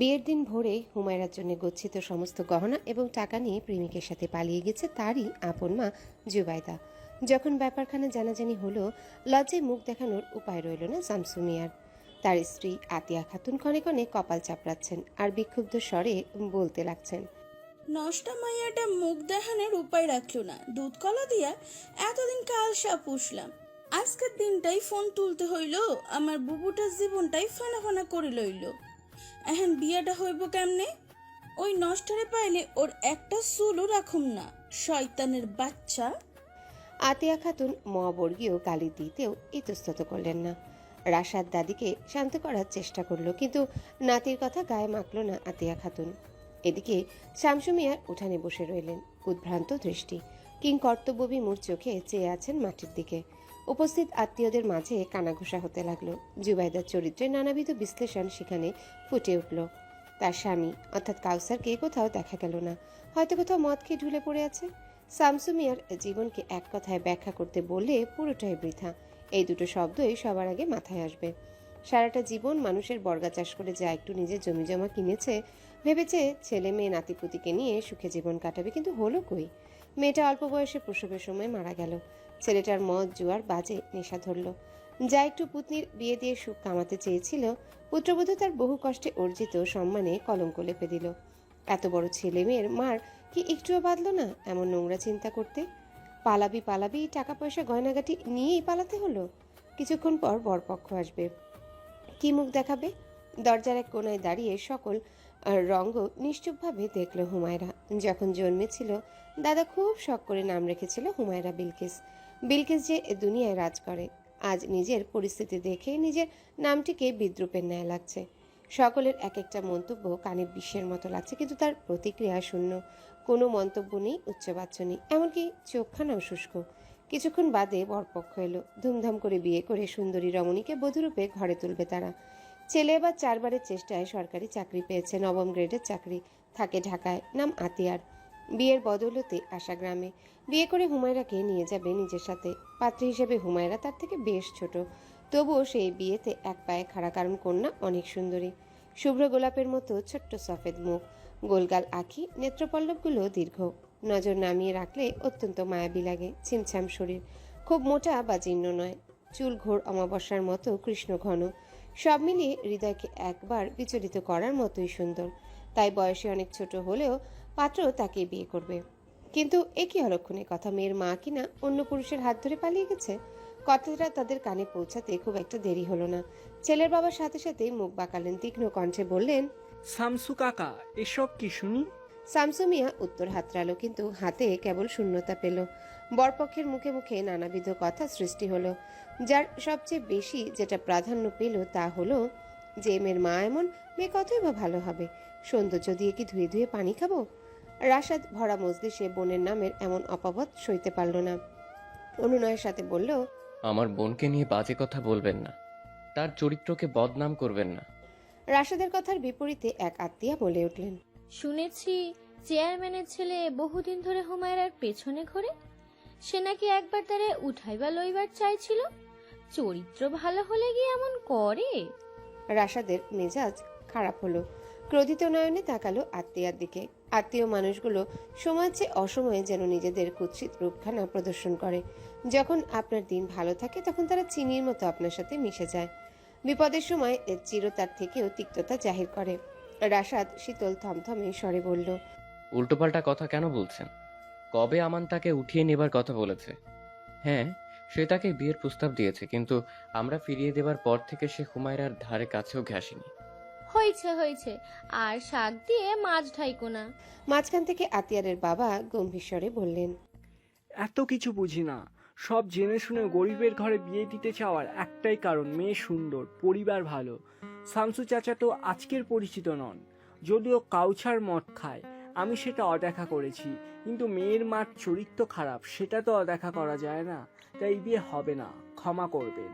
বিয়ের দিন ভোরে হুমায়রার জন্য গচ্ছিত সমস্ত গহনা এবং টাকা নিয়ে প্রেমিকের সাথে পালিয়ে গেছে তারই আপন মা জুবাইদা যখন ব্যাপারখানা জানাজানি হলো, লজ্জায় মুখ দেখানোর উপায় রইল না শামসুমিয়ার তার স্ত্রী আতিয়া খাতুন ক্ষণে ক্ষণে কপাল চাপড়াচ্ছেন আর বিক্ষুব্ধ স্বরে বলতে লাগছেন, নষ্টা মাইয়াটা মুখ দেখানোর উপায় রাখল না। দুধ কলা দিয়া এতদিন কালসা পুষলাম। আজকের দিনটাই ফোন তুলতে হইল, আমার বুবুটার জীবনটাই ফানা ফানা করে লইল। এখন বিয়াটা হইব কেমনে? ওই নষ্টরে পাইলে ওর একটা চুলও রাখুম না। শয়তানের বাচ্চা। আতিয়া খাতুন মহাবর্গীয় গালি দিতেও ইতস্তত করলেন না। রাশাদ দাদিকে শান্ত করার চেষ্টা করল, কিন্তু নাতির কথা গায়ে মাখল না আতিয়া খাতুন। এদিকে শামসু মিয়ার উঠানে বসে রইলেন, উদ্ভ্রান্ত দৃষ্টি। কিং কর্তব্যবিমূর চোখে চেয়ে আছেন মাটির দিকে। উপস্থিত আত্মীয়দের মাঝে কানাঘোষা হতে লাগল। জুবাইদার চরিত্রে নানাবিধ বিশ্লেষণ সেখানে ফুটে উঠল। তার স্বামী, অর্থাৎ কাউসারকে কোথাও দেখা গেল না। হয়তো কোথাও মদ খেয়ে ঢুলে পড়ে আছে। শামসু মিয়ার জীবনকে এক কথায় ব্যাখ্যা করতে বললে পুরোটাই বৃথা। এই দুটো শব্দই সবার আগে মাথায় আসবে। সারাটা জীবন মানুষের বর্গা চাষ করে যা একটু নিজের জমি জমা কিনেছে, ভেবেছে ছেলে মেয়ে নাতিপুতিকে নিয়ে সুখে জীবন কাটাবে, কিন্তু হলো কই? মেয়েটা অল্প বয়সে প্রসবের সময় মারা গেল। ছেলেটার মদ জুয়ার বাজে নেশা ধরল। যা একটু পুতনির বিয়ে দিয়ে সুখ কামাতে চেয়েছিল, পুত্রবধূ তার বহু কষ্টে অর্জিত সম্মানে কলঙ্ক লেপে দিল। এত বড় ছেলে মেয়ের মার কি একটুও বাঁধল না এমন নোংরা চিন্তা করতে? পালাবি পালাবি টাকা পয়সা গয়নাগাটি নিয়েই পালাতে হলো? কিছুক্ষণ পর বরপক্ষ আসবে। কি মুখ দেখাবে? দরজার এক কোনায় দাঁড়িয়ে সকল রঙ্গ নিশ্চুপভাবে দেখল হুমায়রা। যখন জন্মেছিল, দাদা খুব শখ করে নাম রেখেছিল হুমায়রা বিলকিস। বিলকিস যে এ দুনিয়ায় রাজ করে, আজ নিজের পরিস্থিতি দেখে নিজের নামটিকে বিদ্রুপের ন্যায় লাগছে। সকলের এক একটা মন্তব্য কানে বিশ্বের মতো লাগছে, কিন্তু তার প্রতিক্রিয়া শূন্য। কোনো মন্তব্য নেই, উচ্চবাচ্য নেই, এমনকি চোখখানাও শুষ্ক। কিছুক্ষণ বাদে বরপক্ষ এলো, ধুমধাম করে বিয়ে করে সুন্দরী রমণীকে বধূরূপে ঘরে তুলবে তারা। ছেলে এবার চারবারের চেষ্টায় সরকারি চাকরি পেয়েছে, নবম গ্রেডের চাকরি, থাকে ঢাকায়, নাম আতিয়ার। বিয়ের বদৌলতে আশা গ্রামে। বিয়ে করে হুমায়রাকে নিয়ে যাবে নিজের সাথে। পাত্রী হিসেবে হুমায়রা তার থেকে বেশ ছোট। তবুও সেই বিয়েতে এক পায়ে খাড়া কারণ কন্যা অনেক সুন্দরী। শুভ্র গোলাপের মতো ছোট্ট সফেদ মুখ, গোলগাল আখি, নেত্রপল্লবগুলো দীর্ঘ। নজর নামিয়ে রাখলে অত্যন্ত মায়াবী লাগে ছিমছাম শরীর। খুব মোটা বা জীর্ণ নয়। চুল ঘোর অমাবস্যার মতো কৃষ্ণ ঘন সব মিলিয়ে হৃদয়কে একবার বিচলিত করার মতোই সুন্দর। তাই বয়সে অনেক ছোট হলেও পাত্র তাকে বিয়ে করবে। কিন্তু এ কি কথা মেয়ের মা কিনা অন্য পুরুষের হাত ধরে পালিয়ে গেছে? কথাটা তাদের কানে পৌঁছাতে খুব একটা দেরি হলো না। ছেলের বাবার সাথে সাথে মুখ বাঁকালেন তীক্ষ্ণ কণ্ঠে বললেন শামসু কাকা এসব কি শুনি? শামসু মিয়া উত্তর হাতড়ালো কিন্তু হাতে কেবল শূন্যতা পেল। বরপক্ষের মুখে মুখে নানাবিধ কথা সৃষ্টি হলো। যার সবচেয়ে বেশি যেটা প্রাধান্য পেল তা হলো যে মেয়ের মা এমন মেয়ে কতই বা ভালো হবে? সৌন্দর্য দিয়ে কি ধুয়ে ধুয়ে পানি খাব? রাশাদ ভরা মজলিসে বোনের নামের এমন অপাবত সইতে পারল না। অনুনয়ের সাথে বলল আমার বোনকে নিয়ে বাজে কথা বলবেন না। তার চরিত্রকে বদনাম করবেন না। রাশাদের কথার বিপরীতে এক আত্মীয়া বলে উঠলেন শুনেছি চেয়ারম্যানের ছেলে বহুদিন ধরে হুমায়রার পেছনে ঘোরে। সে নাকি একবার তারে উঠাইবা লইবার চাইছিল। চরিত্র ভালো হলে গিয়ে এমন করে। রাশাদের মেজাজ খারাপ হলো। ক্রোধিত নয়নে তাকালো আত্মীয়ার দিকে। আত্মীয় মানুষগুলো সময়ের চেয়ে অসময়ে যেন নিজেদের কুৎসিত রূপখানা প্রদর্শন করে। যখন আপনার দিন ভালো থাকে, তখন তারা চিনির মতো আপনার সাথে মিশে যায়। বিপদের সময় এর চিরতার থেকেও তিক্ততা জাহির করে। রাশাদ শীতল থমথমে স্বরে বলল, উল্টোপাল্টা কথা কেন বলছেন? কবে আমান তাকে উঠিয়ে নেবার কথা বলেছে? হ্যাঁ সে তাকে বিয়ের প্রস্তাব দিয়েছে কিন্তু আমরা ফিরিয়ে দেবার পর থেকে সে হুমায়রার ধারে কাছেও ঘেসেনি হয়েছে হয়েছে। আর শাক দিয়ে মাছ ঢাইকো না। মাঝখান থেকে আতিয়ারের বাবা গম্ভীর স্বরে বললেন এত কিছু বুঝি না। সব জেনে শুনে গরিবের ঘরে বিয়ে দিতে চাওয়ার একটাই কারণ মেয়ে সুন্দর পরিবার ভালো। শামসু চাচা তো আজকের পরিচিত নন যদিও কাউছার মদ খায়। আমি সেটা অদেখা করেছি কিন্তু মেয়ের মার চরিত্র খারাপ সেটা তো অদেখা করা যায় না। তাই বিয়ে হবে না ক্ষমা করবেন।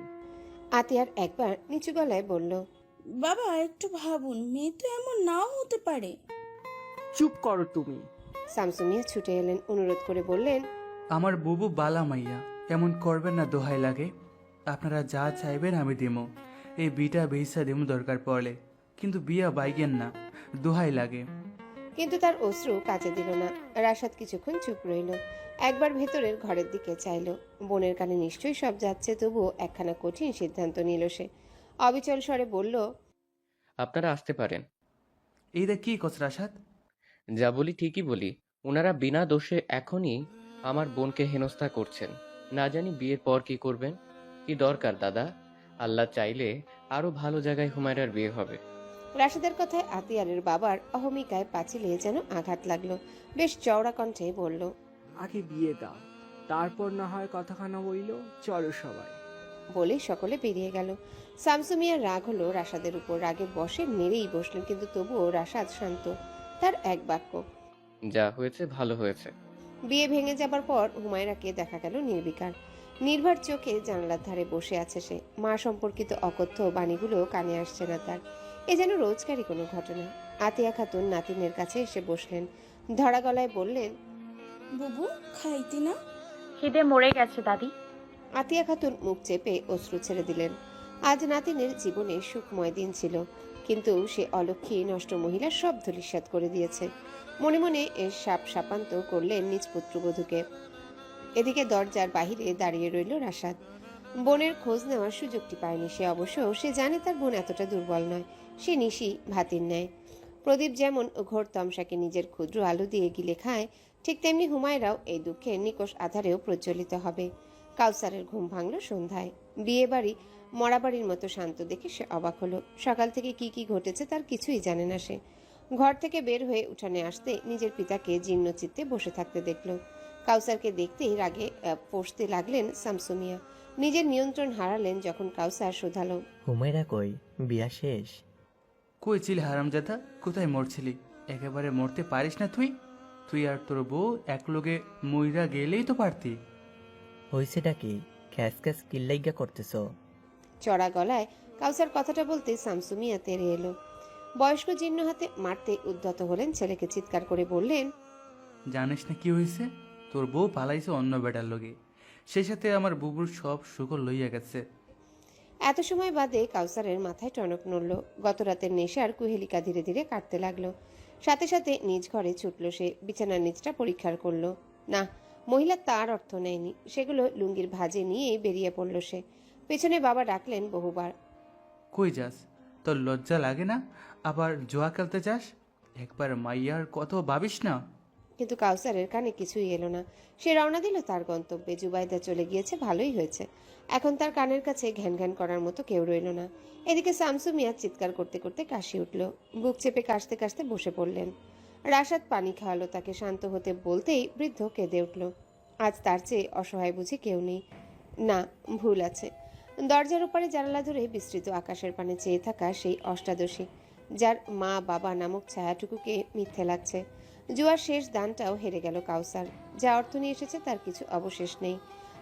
আতিয়ার একবার নিচু গলায় বলল বাবা একটু ভাবুন মেয়ে তো এমন নাও হতে পারে। চুপ করো তুমি। শামসুমিয়া ছুটে এলেন অনুরোধ করে বললেন আমার বুবু বালা মাইয়া এমন করবেন না দোহাই লাগে। আপনারা যা চাইবেন আমি দিমো এই বিটা বেহিসা দিমু দরকার পড়লে কিন্তু বিয়া বাইগেন না দোহাই লাগে। কিন্তু তার অশ্রু কাজে দিল না। রাশাদ কিছুক্ষণ চুপ রইল। একবার ভেতরের ঘরের দিকে চাইল। বোনের কানে নিশ্চয়ই সব যাচ্ছে তবুও একখানা কঠিন সিদ্ধান্ত নিল সে। অবিচল স্বরে বলল আপনারা আসতে পারেন। এইটা কি কচ রাশাদ যা বলি ঠিকই বলি। ওনারা বিনা দোষে এখনই আমার বোনকে হেনস্থা করছেন। না জানি বিয়ের পর কি করবেন? কি দরকার দাদা? আল্লাহ চাইলে আরও ভালো জায়গায় হুমায়রার বিয়ে হবে। রাশিদের কথায় আতিয়ারের বাবার অহমিকায় পাঁচিলে যেন আঘাত লাগল। বেশ চওড়া কণ্ঠে বলল আগে বিয়ে দাও তারপর না হয় কথাখানা বইল চলো সবাই। বলে সকলে বেরিয়ে গেল। সামসুমিয়ার রাগ হলো রাশাদের উপর রাগের বসে মেরেই বসলেন কিন্তু তবুও রাশাদ শান্ত তার এক বাক্য যা হয়েছে ভালো হয়েছে। বিয়ে ভেঙে যাবার পর হুমায়রাকে দেখা গেল নির্বিকার। নির্ভার চোখে জানালার ধারে বসে আছে সে। মা সম্পর্কিত অকথ্য বাণীগুলো কানে আসছে না তার। এ যেন রোজকারই কোনো ঘটনা। আতিয়া খাতুন নাতিনের কাছে এসে বসলেন। ধরা গলায় বললেন বুবু খাইতি না? খিদে মরে গেছে দাদি। আতিয়া খাতুন মুখ চেপে অশ্রু ছেড়ে দিলেন। আজ নাতিনের জীবনে সুখময় দিন ছিল কিন্তু সে অলক্ষী নষ্ট মহিলা সব ধূলিসাৎ করে দিয়েছে। মনে মনে এর সাপ সাপান্ত করলেন নিজ পুত্রবধূকে। এদিকে দরজার বাহিরে দাঁড়িয়ে রইল রাশাদ। বোনের খোঁজ নেওয়ার সুযোগটি পায়নি সে, অবশ্য সে জানে তার বোন এতটা দুর্বল নয়। সে নিশি ভাতির ন্যায়। প্রদীপ যেমন ঘোর তমসাকে নিজের ক্ষুদ্র আলো দিয়ে গিলে খায়, ঠিক তেমনি হুমায়রাও এই দুঃখের নিকষ আধারেও প্রজ্বলিত হবে। কাউসারের ঘুম ভাঙল সন্ধ্যায়। বিয়ে বাড়ি মরাবাড়ির মতো শান্ত দেখে সে অবাক হলো। সকাল থেকে কি কি ঘটেছে তার কিছুই জানে না সে। ঘর থেকে বের হয়ে উঠানে আসতে নিজের পিতাকে জীর্ণ চিত্তে বসে থাকতে দেখল। কাউসারকে দেখতেই রাগে পড়তে লাগলেন শামসুমিয়া নিজের নিয়ন্ত্রণ হারালেন যখন কাউসার শোধালো। হুমায়রা কই? বিয়া শেষ? কই ছিলি হারামজাদা? কোথায় মরছিলি? একেবারে মরতে পারিস না তুই? তুই আর তোর বউ একলগে মইরা গেলেই তো পারতি। হয়েছেটা কি? খ্যাস খ্যাস কিল্লাইগা করতেছ? চড়া গলায় কাউসার কথাটা বলতে শামসুমিয়া তেরে এলো। বয়স্ক জীর্ণ হাতে মারতে উদ্যত হলেন ছেলেকে চিৎকার করে বললেন জানিস না কি হয়েছে তোর বউ পালাইছে অন্য বেটার লগে। সেই সাথে আমার বুবুর সব সুখর লইয়া গেছে। এত সময় বাদে কাউসারের মাথায় টনক নড়ল। গত রাতের নেশার কুহেলিকা ধীরে ধীরে কাটতে লাগল। সাথে সাথে নিজ ঘরে ছুটল সে বিছানার নিচটা পরীক্ষার করল। না মহিলা তার অর্থ নেয়নি। সেগুলো লুঙ্গির ভাজে নিয়েই বেরিয়ে পড়ল সে। পেছনে বাবা ডাকলেন বহুবার। কই যাস? তোর লজ্জা লাগে না? আবার জোয়া খেলতে চাস একবার মাইয়ার কত ভাবিস না? কিন্তু কাউসারের কানে কিছুই এলো না। সে রওনা দিল তার গন্তব্যে। জুবাইদা চলে গিয়েছে, ভালোই হয়েছে। এখন তার কানের কাছে ঘ্যান ঘ্যান করার মতো কেউ রইল না। এদিকে শামসু মিয়া চিৎকার করতে করতে কাশি উঠল। বুক চেপে কাশতে কাশতে বসে পড়লেন। রাশাদ পানি খাওয়ালো তাকে, শান্ত হতে বলতেই বৃদ্ধ কেঁদে উঠল। আজ তার চেয়ে অসহায় বুঝি কেউ নেই। না, ভুল আছে। দরজার ওপারে জানালা ধরে বিস্তৃত আকাশের পানে চেয়ে থাকা সেই অষ্টাদশী, যার মা বাবা নামক ছায়াটুকুকে মিথ্যে লাগছে। জুয়ার শেষ দানটাও হেরে গেল কাউসার। যা অর্থ নিয়ে এসেছে তার কিছু অবশেষ নেই।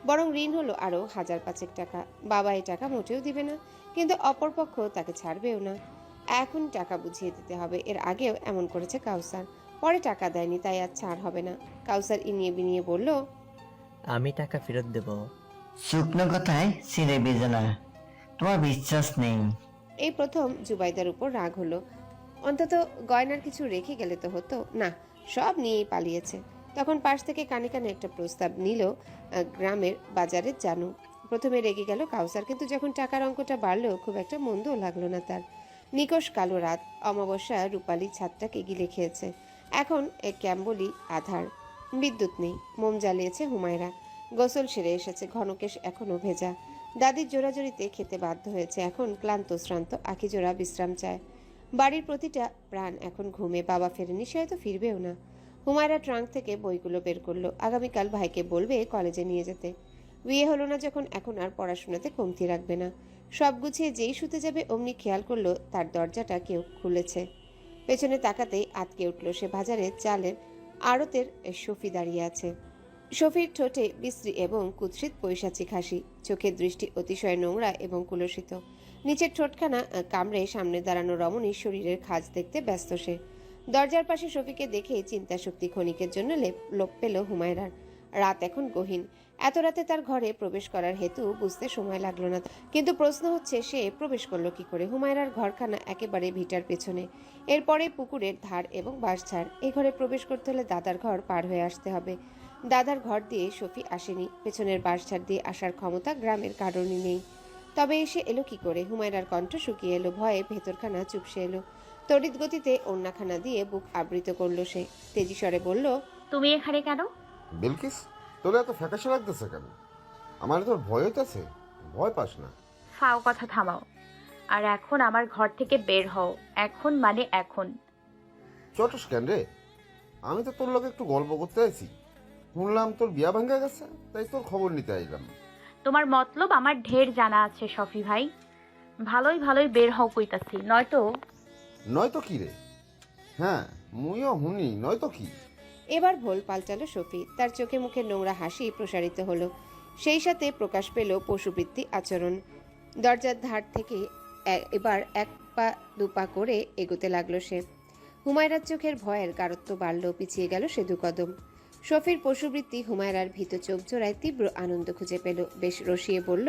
বরং ঋণ হলো আরও হাজার পাঁচেক টাকা। বাবা এই টাকা মোটেও দিবে না কিন্তু অপরপক্ষ তাকে ছাড়বেও না। এখন টাকা বুঝিয়ে দিতে হবে। এর আগেও এমন করেছে কাউসার। পরে টাকা দেয়নি তাই আর ছাড় হবে না। কাউসার ইনিয়ে বিনিয়ে বলল আমি টাকা ফেরত দেব। শুকনো কথায় ছিঁড়ে বেজে না তোমার বিশ্বাস নেই। এই প্রথম জুবাইদার উপর রাগ হলো। অন্তত গয়নার কিছু রেখে গেলে তো হতো। না সব নিয়েই পালিয়েছে। তখন পাশ থেকে কানে কানে একটা প্রস্তাব নিল গ্রামের বাজারের জানু। প্রথমে রেগে গেল কাউসার, কিন্তু যখন টাকার অঙ্কটা বাড়লো, খুব একটা মন্দও লাগল না তার। নিকষ কালো রাত, অমাবস্যা রূপালী ছাদটাকে গিলে খেয়েছে। এখন এ ক্যাম্বলি আধার। বিদ্যুৎ নেই, মোম জ্বালিয়েছে হুমায়রা। গোসল সেরে এসেছে, ঘনকেশ এখনও ভেজা। দাদির জোরাজোরিতে খেতে বাধ্য হয়েছে। এখন ক্লান্ত, শ্রান্ত, আখিজোড়া বিশ্রাম চায়। বাড়ির প্রতিটা প্রাণ এখন ঘুমে, বাবা ফেরেনি, সে হয়তো ফিরবেও না। হুমায়রা ট্রাঙ্ক থেকে বইগুলো বের করল। আগামীকাল ভাইকে বলবে কলেজে নিয়ে যেতে। বিয়ে হলো না যখন, এখন আর পড়াশোনাতে কমতি রাখবে না। সব গুছিয়ে যেই শুতে যাবে, অমনি খেয়াল করল তার দরজাটা কেউ খুলেছে। পেছনে তাকাতেই আটকে উঠল সে বাজারে চালের আড়তের শফি দাঁড়িয়ে আছে। শফির ঠোঁটে বিশ্রী এবং কুৎসিত পৈশাচিক হাসি। চোখের দৃষ্টি অতিশয় নোংরা এবং কুলসিত। নিচের ঠোঁটখানা কামড়ে সামনে দাঁড়ানো রমণীর শরীরের খাজ দেখতে ব্যস্ত সে। দরজার পাশে শফিকে দেখে চিন্তা শক্তি ক্ষণিকের জন্য লেপ- পেল হুমায়রার। রাত এখন গহীন। এত রাতে তার ঘরে প্রবেশ করার হেতু বুঝতে সময় লাগল না। কিন্তু প্রশ্ন হচ্ছে, সে প্রবেশ করল কি করে? হুমায়রার ঘরখানা একেবারে ভিটার পেছনে। এরপরে পুকুরের ধার এবং বাঁশঝাড়। এ ঘরে প্রবেশ করতে হলে দাদার ঘর পার হয়ে আসতে হবে। দাদার ঘর দিয়ে সফি আসেনি। পেছনের বাঁশঝাড় দিয়ে আসার ক্ষমতা গ্রামের কারণই নেই। তবে এসে এলো কি করে? হুমায়রার কণ্ঠ শুকিয়ে এলো ভয়ে ভেতরখানা চুপসে এলো। তড়িৎ গতিতে অন্যখানা দিয়ে বুক আবৃত করল সে। তেজিস্বরে বলল তুমি এখানে কেন? বিলকিস তোর এত ফ্যাকাশে লাগতেছে কেন? আমার তোর ভয় হইতেছে ভয় পাস না। ফাও কথা থামাও। আর এখন আমার ঘর থেকে বের হও। এখন মানে এখন। চটস কেন রে? আমি তো তোর লোকে একটু গল্প করতে আইছি। শুনলাম তোর বিয়া ভাঙ্গা গেছে তাই তোর খবর নিতে আইলাম। তোমার মতলব আমার ঢের জানা আছে শফি ভাই। ভালোই ভালোই বের হও কইতাছি। নয়তো নয়তো কি রে? হ্যাঁ মুইও হুনি নয়তো কি? এবার ভোল পাল্টালো সফি তার চোখে মুখে নোংরা হাসি প্রসারিত হলো। সেই সাথে প্রকাশ পেল পশুবৃত্তি আচরণ। দরজার ধার থেকে এবার এক পা দুপা করে এগোতে লাগল সে। হুমায়রার চোখের ভয়ের গারত্ব বাড়ল পিছিয়ে গেল সে দুকদম। শফির পশুবৃত্তি হুমায়রার ভীত চোখ জোড়ায় তীব্র আনন্দ খুঁজে পেল। বেশ রসিয়ে বলল